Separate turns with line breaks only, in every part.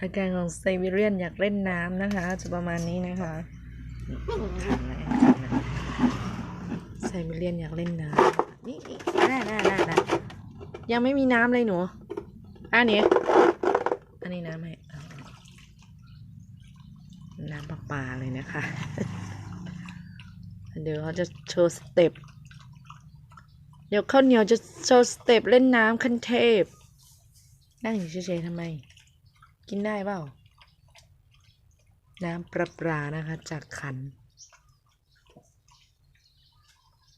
อาการของไซบีเรียนอยากเล่นน้ำนะคะ จะประมาณนี้นะคะขันนะขันนะไซบีเรียนอยากเล่นน้ำนี่นี่น่าน่าน่าน่ายังไม่มีน้ำเลยหนูอันนี้อันนี้น้ำไหมน้ำประปลาเลยนะคะ เดี๋ยวเขาจะโชว์สเต็ปเดี๋ยวข้าวเหนียวจะโชว์สเต็ปเล่นน้ำคันเทพนั่งอยู่เฉยๆทำไม กินได้เปล่า น้ำประปานะคะ จากขัน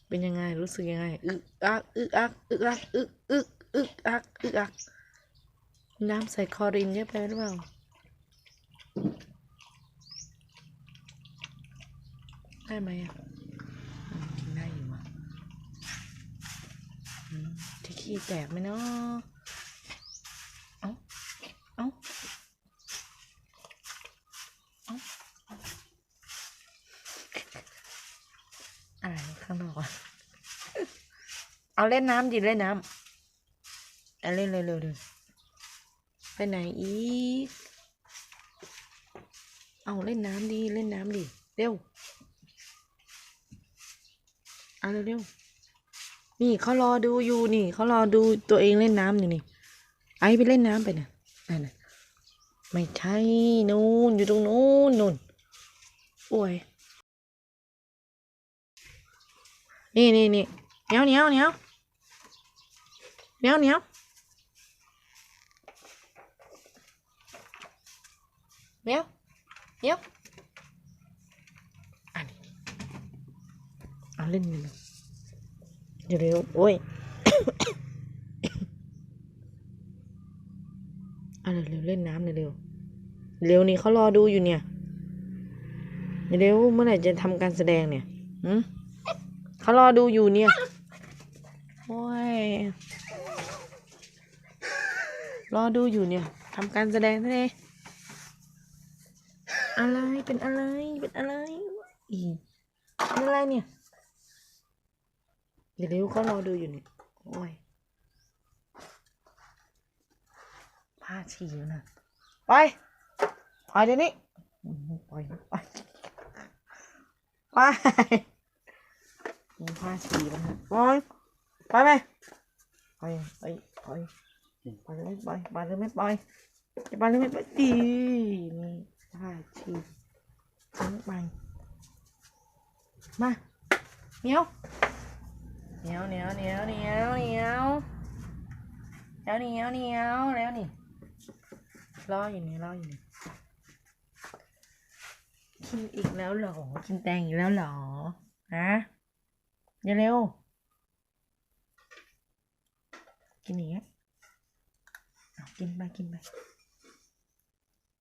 เป็นยังไงรู้สึกยังไงอึกอักอึกอักอึกอักอึกอึกอึกอักอึกอัก น้ำใส่คอรินเยอะไปหรือเปล่าได้ไหมอะกินได้อยู่อะที่ขี้แตกไหมเนาะ เอ้า เอ้า เอะไรข้างนอกอะเอาเล่นน้ำดิเล่นน้ำเอาเล่นเร็วๆไปไหนอีก เอาเล่นน้ำดีเล่นน้ำดิเร็วเอาเร็วๆนี่เขารอดูอยู่นี่เขารอดูตัวเองเล่นน้ำอยู่นี่ ไอไปเล่นน้ำไปนะนั่นน่ะไม่ใช่นู่นอยู่ตรงนู้น โอ้ย นี่นี่นี่เหนียวเหนียวเหนียวเหนียวเหนียวเหนียวเหนียวอันนี้เอาเล่นนเลยเดี๋ยวเร็วโอ้ยเอาเร็วเล่นน้ำเร็วเร็วนี่เขารอดูอยู่เนี่ย เร็วเมื่อไหร่จะทำการแสดงเนี่ยหืมเขารอดูอยู่เนี่ย โอ้ย รอดูอยู่เนี่ยทำการแสดงซะเลยอะไรเป็นอะไรเป็นอะไรอีเป็นอะไรเนี่ยเร็วเขารอดูอยู่เนี่ยโอ้ยผ้าฉี่อยู่นะไปปล่อยเดี๋ยวนี้อืมปล่อยปล่อย ว้ายหนึ่งห้าสี่นะปะมองไปไหมไปไปไปไปเลยไปไปเลยไม่ไปจะไปเลยไม่ไปดีนี่ห้าสี่ทิ้งไปมาเหนียวเหนียวเหนียวเหนียวเหนียวเหนียวแล้วเหนียวเหนียวแล้วนี่รออยู่นี่รออยู่นี่ กินอีกแล้วเหรอ กินแตงอีกแล้วเหรอ ฮะอย่าเร็ว กินอย่างเงี้ยกินไปกินไป